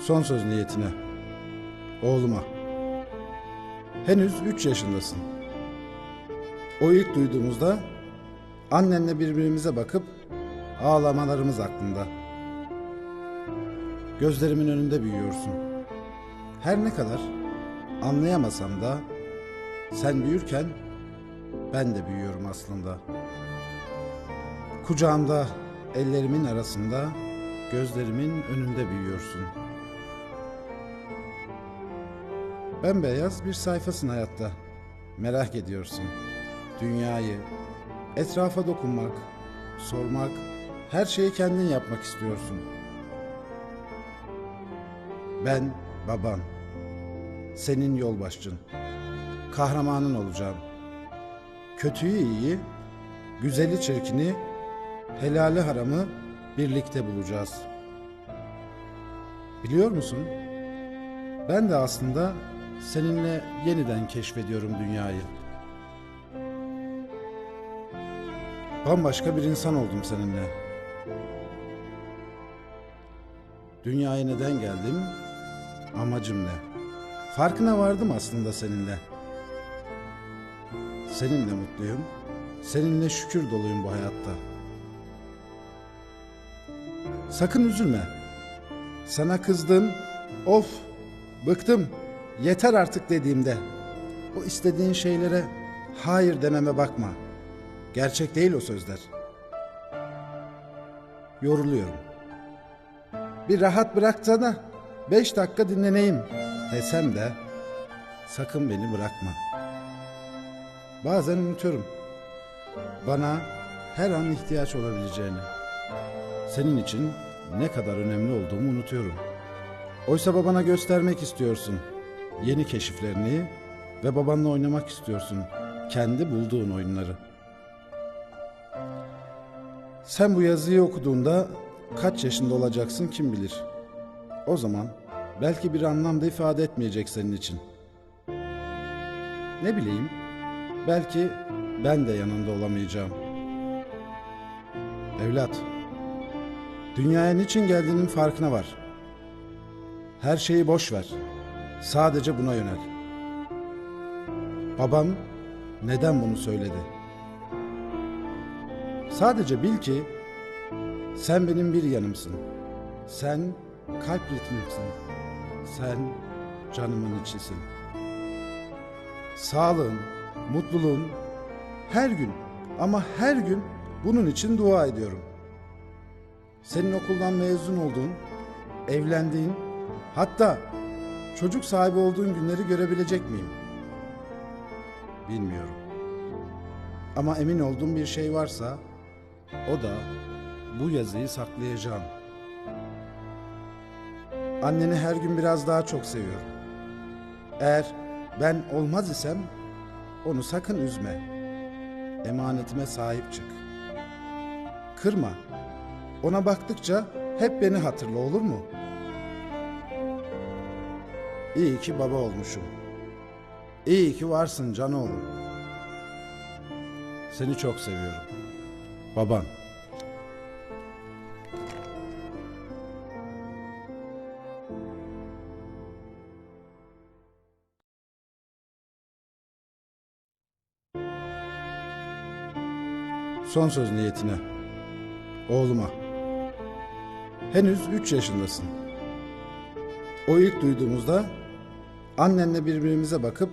Son söz niyetine. Oğluma. Henüz üç yaşındasın. O ilk duyduğumuzda annenle birbirimize bakıp ağlamalarımız aklında. Gözlerimin önünde büyüyorsun. Her ne kadar anlayamasam da sen büyürken ben de büyüyorum aslında. Kucağımda, ellerimin arasında, gözlerimin önünde büyüyorsun. Bembeyaz bir sayfasın hayatta. Merak ediyorsun. Dünyayı, etrafa dokunmak, sormak, her şeyi kendin yapmak istiyorsun. Ben baban. Senin yolbaşçın. Kahramanın olacağım. Kötüyü iyiyi, güzeli çirkini, helali haramı birlikte bulacağız. Biliyor musun? Ben de aslında seninle yeniden keşfediyorum dünyayı. Bambaşka bir insan oldum seninle. Dünyaya neden geldim? Amacım ne? Farkına vardım aslında seninle. Seninle mutluyum. Seninle şükür doluyum bu hayatta. Sakın üzülme. Sana kızdım. Of, bıktım. Yeter artık dediğimde. O istediğin şeylere hayır dememe bakma. Gerçek değil o sözler. Yoruluyorum. Bir rahat bıraksana. Beş dakika dinleneyim desem de sakın beni bırakma. Bazen unutuyorum. Bana her an ihtiyaç olabileceğini. Senin için ne kadar önemli olduğumu unutuyorum. Oysa babana göstermek istiyorsun. Yeni keşiflerini ve babanla oynamak istiyorsun. Kendi bulduğun oyunları. Sen bu yazıyı okuduğunda kaç yaşında olacaksın kim bilir. O zaman belki bir anlamda ifade etmeyecek senin için. Ne bileyim, belki ben de yanında olamayacağım. Evlat, dünyaya niçin geldiğinin farkına var. Her şeyi boş ver. Sadece buna yönel. Babam neden bunu söyledi? Sadece bil ki sen benim bir yanımsın. Sen kalp ritmimsin. Sen canımın içisin. Sağlığın, mutluluğun her gün ama her gün bunun için dua ediyorum. Senin okuldan mezun olduğun, evlendiğin, hatta çocuk sahibi olduğun günleri görebilecek miyim? Bilmiyorum. Ama emin olduğum bir şey varsa o da bu yazıyı saklayacağım. Anneni her gün biraz daha çok seviyorum. Eğer ben olmaz isem onu sakın üzme. Emanetime sahip çık. Kırma. Ona baktıkça hep beni hatırla olur mu? İyi ki baba olmuşum. İyi ki varsın can oğlum. Seni çok seviyorum. Baban. Son söz niyetine. Oğluma. Henüz üç yaşındasın. O ilk duyduğumuzda annenle birbirimize bakıp